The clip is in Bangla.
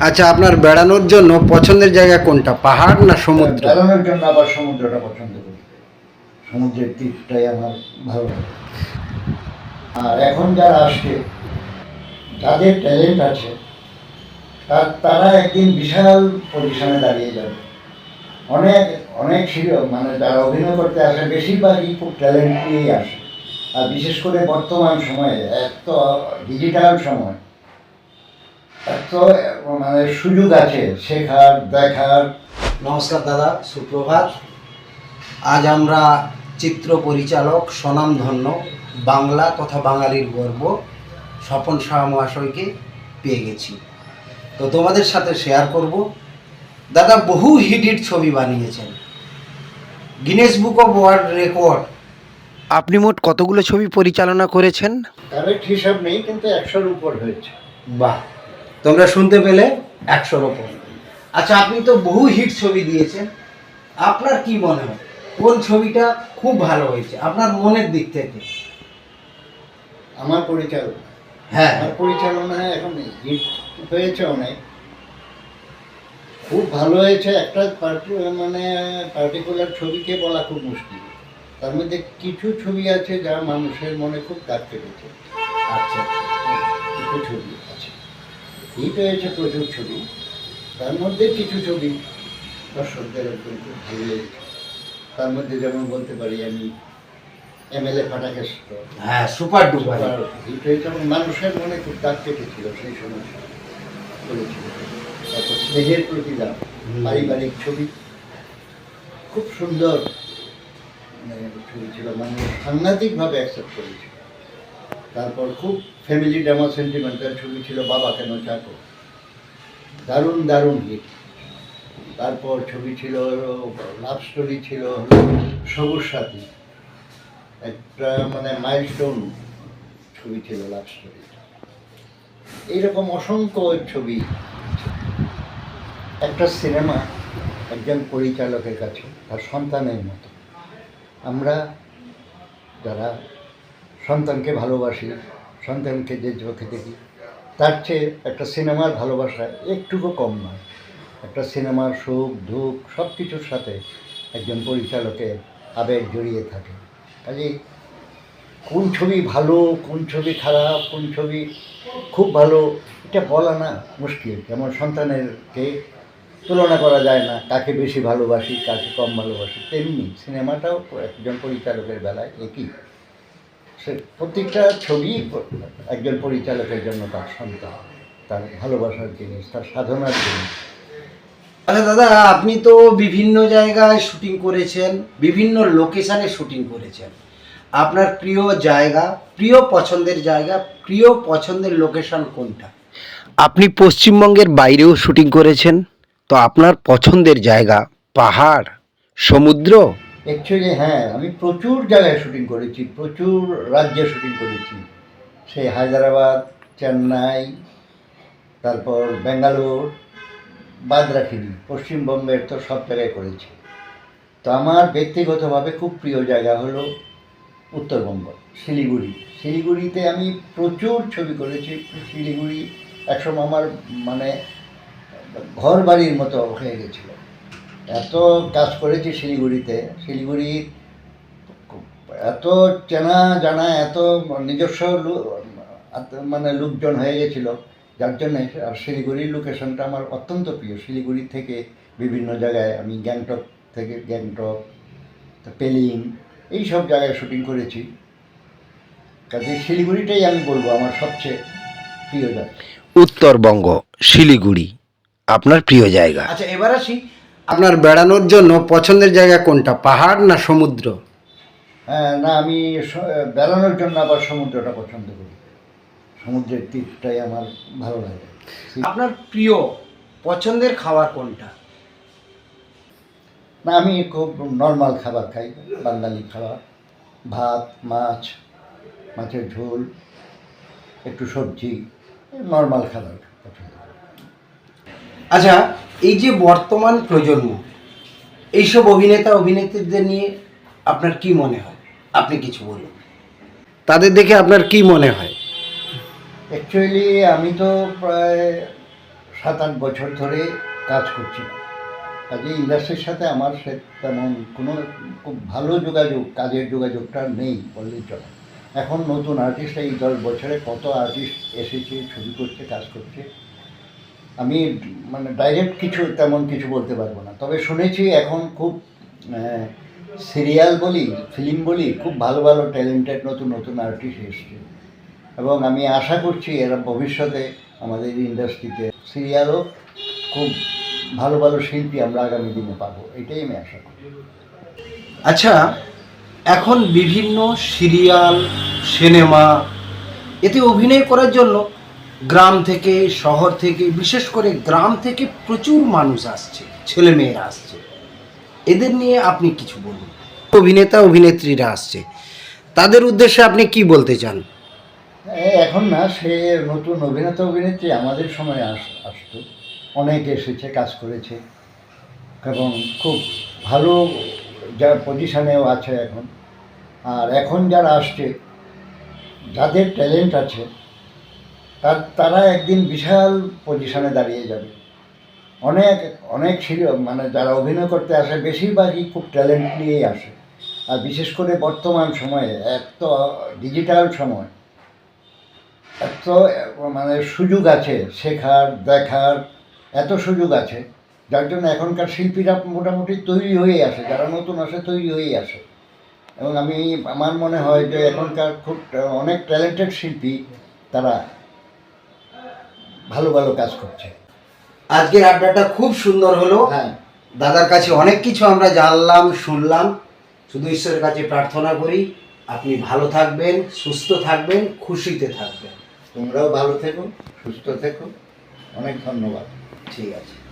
আচ্ছা আপনার বেড়ানোর জন্য পছন্দের জায়গা কোনটা? পাহাড় না সমুদ্র? বেড়ানোর জন্য আবার সমুদ্রটা পছন্দ করি। সমুদ্রের তীরটাই আমার ভালো লাগে। আর এখন যারা আসছে, যাদের ট্যালেন্ট আছে, তার, তারা একদিন বিশাল পজিশনে দাঁড়িয়ে যাবে। অনেক অনেক ছিল মানে যারা অভিনয় করতে আসে, বেশিরভাগই খুব ট্যালেন্ট নিয়েই আসে। আর বিশেষ করে বর্তমান সময়ে, এত ডিজিটাল সময় এত মানে সুযোগ আছে শেখার দেখার। নমস্কার দাদা সুপ্রভাত। আজ আমরা চিত্র পরিচালক স্বনামধন্য বাংলা তথা বাঙালির গর্ব স্বপন শাহ মহাশয়কে পেয়ে গেছি। তো তোমাদের সাথে শেয়ার করব। দাদা বহু হিট হিট ছবি বানিয়েছেন। Guinness book of world record আপনি মোট কতগুলো ছবি পরিচালনা করেছেন? কারেক্ট হিসাব নেই কিন্তু একশোর উপর হয়েছে। বাহ! তোমরা শুনতে পেলে একশোর ওপর। আচ্ছা আপনি তো বহু হিট ছবি দিয়েছেন। আপনার কি মনে হয়? কোন ছবিটা খুব ভালো হয়েছে? আপনার মনের দিক থেকে। আমার পরিচালনা। হ্যাঁ। আমার পরিচালনায় এখন হিট হয়েছে অনেক। খুব ভালো হয়েছে। একটা পার্টি মানে পার্টিকুলার ছবিকে বলা খুব মুশকিল। তার মধ্যে কিছু ছবি আছে যা মানুষের মনে খুব দাগ কেটেছে। আচ্ছা। কিছু ছবি আছে। হিট হয়েছে প্রচুর ছবি। তার মধ্যে কিছু ছবি দর্শকদের একদম খুব ভালো লেগেছে। তার মধ্যে যেমন বলতে পারি আমি এমএলএ ফাটাকেষ্ট হ্যাঁ সুপার ডুপার। হিট হয়েছে এবং মানুষের মনে খুব দাগ কেটেছিল সেই সময়। করেছিল তারপর স্নেহের প্রতিদান পারিবারিক ছবি। খুব সুন্দর মানে ছবি ছিল। মানুষ সাংঘাতিকভাবে অ্যাকসেপ্ট করেছিল। তারপর খুব ফ্যামিলি ড্রামা সেন্টিমেন্টাল ছবি ছিল, বাবা কেন চাকো দারুণ দারুণ হিট তারপর ছবি ছিল লাভ স্টোরি ছিল সবুজ সাথী একটা মানে মাইলস্টোন ছবি ছিল লাভ স্টোরি এইরকম অসংখ্য ছবি একটা সিনেমা একজন পরিচালকের কাছে, তার সন্তানের মতো। আমরা যারা সন্তানকে ভালোবাসি, সন্তানকে যে চোখে দেখি, তার চেয়ে একটা সিনেমার ভালোবাসা একটুকু কম নয়। একটা সিনেমার সুখ, দুঃখ সব কিছুর সাথে একজন পরিচালকের আবেগ জড়িয়ে থাকে। কাজেই কোন ছবি ভালো, কোন ছবি খারাপ, কোন ছবি খুব ভালো, এটা বলা না মুশকিল। যেমন সন্তানেরকে তুলনা করা যায় না, কাকে বেশি ভালোবাসি, কাকে কম ভালোবাসি, তেমনি সিনেমাটাও একজন পরিচালকের বেলায় একই। সে প্রত্যেকটা ছবি একজন পরিচালকের জন্য তার সন্তান, তার ভালোবাসার জিনিস, তার সাধনার জিনিস। আচ্ছা দাদা, আপনি তো বিভিন্ন জায়গায় শুটিং করেছেন, বিভিন্ন লোকেশানে শুটিং করেছেন। আপনার প্রিয় জায়গা, প্রিয় পছন্দের জায়গা, প্রিয় পছন্দের লোকেশন কোনটা? আপনি পশ্চিমবঙ্গের বাইরেও শুটিং করেছেন, তো আপনার পছন্দের জায়গা পাহাড়, সমুদ্র অ্যাকচুয়ালি হ্যাঁ আমি প্রচুর জায়গায় শুটিং করেছি, প্রচুর রাজ্যে শুটিং করেছি। সেই হায়দ্রাবাদ, চেন্নাই, তারপর ব্যাঙ্গালোর বাদ রাখিনি পশ্চিমবঙ্গের তো সব জায়গায় করেছি। তো আমার ব্যক্তিগতভাবে খুব প্রিয় জায়গা হলো উত্তরবঙ্গ, শিলিগুড়ি। শিলিগুড়িতে আমি প্রচুর ছবি করেছি, শিলিগুড়ি একসময় আমার মানে ঘর বাড়ির মতো হয়ে গেছিল। এত কাজ করেছি শিলিগুড়িতে। শিলিগুড়ি এত চেনা জানা এত নিজস্ব মানে লোকজন হয়ে গেছিল। যার জন্যে আর শিলিগুড়ির লোকেশনটা আমার অত্যন্ত প্রিয়। শিলিগুড়ি থেকে বিভিন্ন জায়গায় আমি গ্যাংটক থেকে গ্যাংটক পেলিং এই সব জায়গায় শুটিং করেছি। কাজে শিলিগুড়িটাই আমি বলব আমার সবচেয়ে প্রিয় জায়গা। উত্তরবঙ্গ শিলিগুড়ি আপনার প্রিয় জায়গা। আচ্ছা এবার আসি আপনার বেড়ানোর জন্য পছন্দের জায়গা কোনটা? পাহাড় না সমুদ্র? হ্যাঁ না আমি বেড়ানোর জন্য আবার সমুদ্রটা পছন্দ করি। সমুদ্রের তীরটাই আমার ভালো লাগে। আপনার প্রিয় পছন্দের খাবার কোনটা? না আমি খুব নর্মাল খাবার খাই বাঙালি খাবার। ভাত মাছ মাছের ঝোল একটু সবজি নর্মাল খাবার পছন্দ আচ্ছা এই যে বর্তমান প্রজন্ম এইসব অভিনেতা অভিনেত্রীদের নিয়ে আপনার কি মনে হয়? আপনি কিছু বলুন। তাদের দেখে আপনার কি মনে হয়? অ্যাকচুয়ালি আমি তো প্রায় সাত আট বছর ধরে কাজ করছি। কাজে ইন্ডাস্ট্রির সাথে আমার সে তেমন কোনো খুব ভালো যোগাযোগ কাজের যোগাযোগটা নেই বললেই চলে। এখন নতুন আর্টিস্ট এই দশ বছরে কত আর্টিস্ট এসেছে ছবি করছে কাজ করছে আমি মানে ডাইরেক্ট কিছু, তেমন কিছু বলতে পারব না। তবে শুনেছি এখন খুব সিরিয়াল বলি ফিল্ম বলি, খুব ভালো ভালো ট্যালেন্টেড নতুন নতুন আর্টিস্ট এসছে। এবং আমি আশা করছি এরা ভবিষ্যতে আমাদের ইন্ডাস্ট্রিতে সিরিয়ালও খুব ভালো ভালো শিল্পী আমরা আগামী দিনে পাবো, এটাই আমি আশা করি। আচ্ছা এখন বিভিন্ন সিরিয়াল সিনেমা এতে অভিনয় করার জন্য গ্রাম থেকে, শহর থেকে, বিশেষ করে গ্রাম থেকে প্রচুর মানুষ আসছে, ছেলেমেয়েরা আসছে। এদের নিয়ে আপনি কিছু বলুন। অভিনেতা, অভিনেত্রীরা আসছে। তাদের উদ্দেশ্যে আপনি কি বলতে চান? এখন না, সে নতুন অভিনেতা, অভিনেত্রী আমাদের সময় আস, আসতো। অনেক এসেছে, কাজ করেছে। এবং খুব ভালো যা পজিশানেও আছে এখন। আর এখন যারা আসছে, যাদের ট্যালেন্ট আছে তার, তারা একদিন বিশাল পজিশনে দাঁড়িয়ে যাবে। অনেক অনেক ছিল মানে যারা অভিনয় করতে আসে, বেশিরভাগই খুব ট্যালেন্ট নিয়েই আসে। আর বিশেষ করে বর্তমান সময়ে, এত ডিজিটাল সময়, এত মানে সুযোগ আছে শেখার, দেখার, এত সুযোগ আছে, যার জন্য এখনকার শিল্পীরা মোটামুটি তৈরি হয়েই আসে, যারা নতুন আসে তৈরি হয়েই আসে। এবং আমি, আমার মনে হয় যে এখনকার খুব অনেক ট্যালেন্টেড শিল্পী তারা ভালো ভালো কাজ করছে। আজকের আড্ডাটা খুব সুন্দর হলো। হ্যাঁ। দাদার কাছে অনেক কিছু আমরা জানলাম শুনলাম। শুধু ঈশ্বরের কাছে প্রার্থনা করি আপনি ভালো থাকবেন সুস্থ থাকবেন খুশিতে থাকবেন। তোমরাও ভালো থেকো সুস্থ থেকো। অনেক ধন্যবাদ। ঠিক আছে।